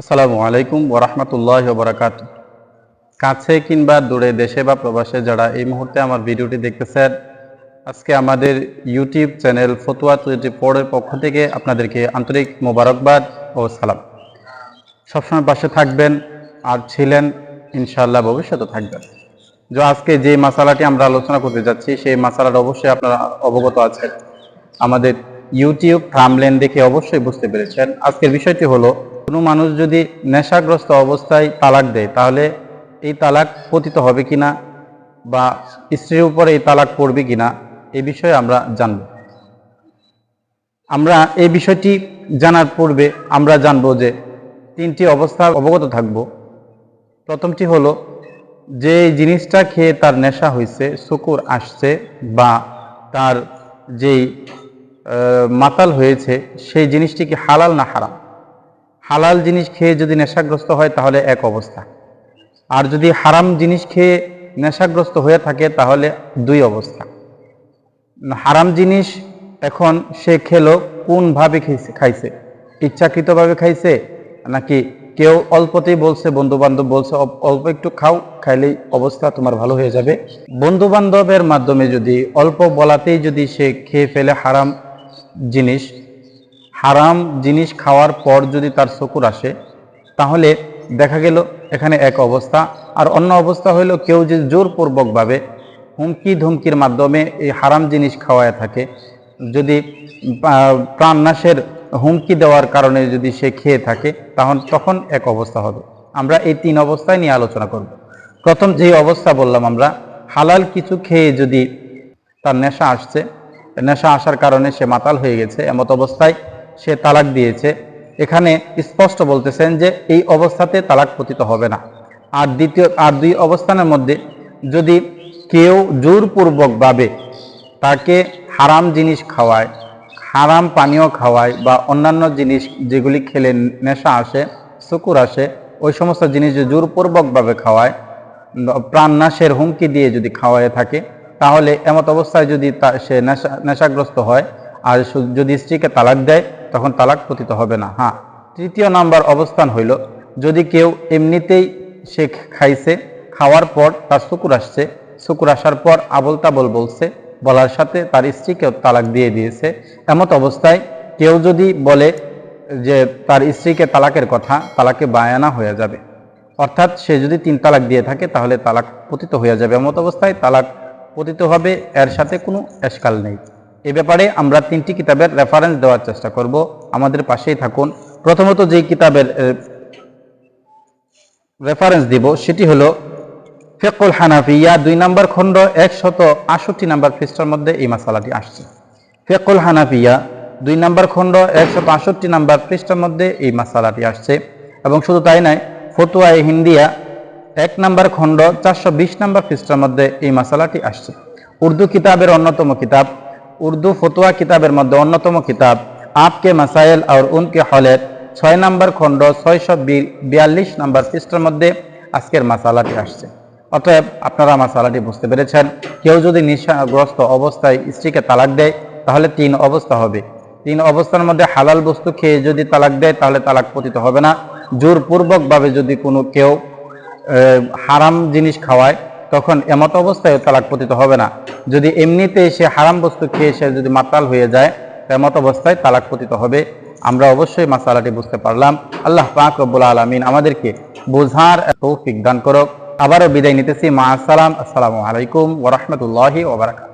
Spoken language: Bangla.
আসসালামু আলাইকুম ওরহমতুল্লাহ বরাকাত কাছে কিংবা দূরে দেশে বা প্রবাসে যারা এই মুহূর্তে আমার ভিডিওটি দেখতেছেন, আজকে আমাদের ইউটিউব চ্যানেল ফতুয়া টোয়েন্টি ফোরের পক্ষ থেকে আপনাদেরকে আন্তরিক মোবারকবাদ ও সালাম। সবসময় পাশে থাকবেন, আর ছিলেন ইনশাল্লাহ ভবিষ্যতে থাকবেন। যে আজকে যে মাসালাটি আমরা আলোচনা করতে যাচ্ছি, সেই মাসালাটা অবশ্যই আপনারা অবগত আছেন। আমাদের ইউটিউব থামলেন দেখে অবশ্যই বুঝতে পেরেছেন। আজকের বিষয়টি হলো কোনো মানুষ যদি নেশাগ্রস্ত অবস্থায় তালাক দেয়, তাহলে এই তালাক পতিত হবে কিনা বা স্ত্রীর উপরে এই তালাক পড়বে কিনা এই বিষয়ে আমরা জানব। আমরা এই বিষয়টি জানার পূর্বে আমরা জানব যে তিনটি অবস্থা অবগত থাকব। প্রথমটি হলো, যে জিনিসটা খেয়ে তার নেশা হয়েছে শুকুর আসছে বা তার যেই মাতাল হয়েছে, সেই জিনিসটি কি হালাল না হারাম? হালাল জিনিস খেয়ে যদি নেশাগ্রস্ত হয় তাহলে এক অবস্থা। আর যদি হারাম জিনিস খেয়ে নেশাগ্রস্ত হয়ে থাকে তাহলে দুই অবস্থা। হারাম জিনিস এখন সে খেলো, কোনভাবে খাইছে খাইছে? ইচ্ছাকৃতভাবে খাইছে নাকি কেউ অল্পতেই বলছে বন্ধু বান্ধব বলছে "অল্প- অল্প একটু খাও, খাইলেই অবস্থা তোমার ভালো হয়ে যাবে। বন্ধু বান্ধবের মাধ্যমে যদি অল্প বলাতেই যদি সে খেয়ে ফেলে হারাম জিনিস হারাম জিনিস খাওয়ার পর যদি তার শকুর আসে, তাহলে দেখা গেল এখানে এক অবস্থা। আর অন্য অবস্থা হইল কেউ যদি জোরপূর্বকভাবে হুমকি ধমকির মাধ্যমে এই হারাম জিনিস খাওয়ায় থাকে। যদি প্রাণনাশের হুমকি দেওয়ার কারণে যদি সে খেয়ে থাকে তখন তখন এক অবস্থা হবে। আমরা এই তিন অবস্থায় নিয়ে আলোচনা করব। প্রথম যে অবস্থা বললাম আমরা, হালাল কিছু খেয়ে যদি তার নেশা আসছে, নেশা আসার কারণে সে মাতাল হয়ে গেছে, এমত অবস্থায় সে তালাক দিয়েছে। এখানে স্পষ্ট বলতেছেন যে এই অবস্থাতে তালাক পতিত হবে না। আর দ্বিতীয়, আর দুই অবস্থানের মধ্যে যদি কেউ জোরপূর্বকভাবে তাকে হারাম জিনিস খাওয়ায়, হারাম পানীয় খাওয়ায় বা অন্যান্য জিনিস যেগুলি খেলে নেশা আসে, শুকুর আসে, ওই সমস্ত জিনিস জোরপূর্বকভাবে খাওয়ায় প্রাণনাশের হুমকি দিয়ে যদি খাওয়ায় থাকে, তাহলে এমত অবস্থায় যদি তা- সে নেশা, নেশাগ্রস্ত হয় আর যদি স্ত্রীকে তালাক দেয়, তখন তালাক পতিত হবে না। হ্যাঁ। তৃতীয় নাম্বার অবস্থান হইল, যদি কেউ এমনিতেই সে খাইছে, খাওয়ার পর তার শুকুর আসছে, শুকুর আসার পর আবল তাবল বলছে, বলার সাথে তার স্ত্রীকেও তালাক দিয়ে দিয়েছে। এমত অবস্থায় কেউ যদি বলে যে তার স্ত্রীকে তালাকের কথা, তালাকে বায়ানা হয়ে যাবে। অর্থাৎ সে যদি তিন তালাক দিয়ে থাকে, তাহলে তালাক পতিত হয়ে যাবে। এমত অবস্থায় তালাক পতিত হবে, এর সাথে কোনো এসকাল নেই। এ ব্যাপারে আমরা তিনটি কিতাবের রেফারেন্স দেওয়ার চেষ্টা করব। আমাদের পাশেই থাকুন। প্রথমত যে কিতাবের রেফারেন্স দিব, সেটি হলো ফেকুল হানাফিয়া দুই নম্বর খণ্ড, একশত আষট্টি নম্বর পৃষ্ঠার মধ্যে এই মশালাটি আসছে। ফেকুল হানাফিয়া দুই নম্বর খণ্ড, একশত আষট্টি নম্বর পৃষ্ঠার মধ্যে এই মশালাটি আসছে। এবং শুধু তাই নয়, ফতুয়া হিন্দিয়া, এক নম্বর খণ্ড, চারশো বিশ নম্বর পৃষ্ঠার মধ্যে এই মশালাটি আসছে। উর্দু কিতাবের অন্যতম কিতাব উর্দু ফতুয়া কিতাবের মধ্যে অন্যতম কিতাব, আপকে মাসাইল আর উনকে হলের ছয় নম্বর খণ্ড, ছয়শো বিয়াল্লিশ নম্বর পৃষ্ঠার মধ্যে আজকের মাসালাটি আসছে। অতএব আপনারা মাসালাটি বুঝতে পেরেছেন। কেউ যদি নেশাগ্রস্ত অবস্থায় স্ত্রীকে তালাক দেয়, তাহলে তিন অবস্থা হবে। তিন অবস্থার মধ্যে হালাল বস্তু খেয়ে যদি তালাক দেয়, তাহলে তালাক পতিত হবে না। জোরপূর্বকভাবে যদি কোনো কেউ হারাম জিনিস খাওয়ায় তখন এমত অবস্থায় তালাক পতিত হবে না। যদি এমনিতে সে হারাম বস্তু খেয়ে সে যদি মাতাল হয়ে যায় এমত অবস্থায় তালাক পতিত হবে। আমরা অবশ্যই মাসালাটি বুঝতে পারলাম। আল্লাহ পাক রব্বুল আলমিন আমাদেরকে বোঝার তৌফিক দান করক। আবারও বিদায় নিতেছি। মা আসসালাম। আসসালামু আলাইকুম ওরহমতুল্লাহি ওবরাকাত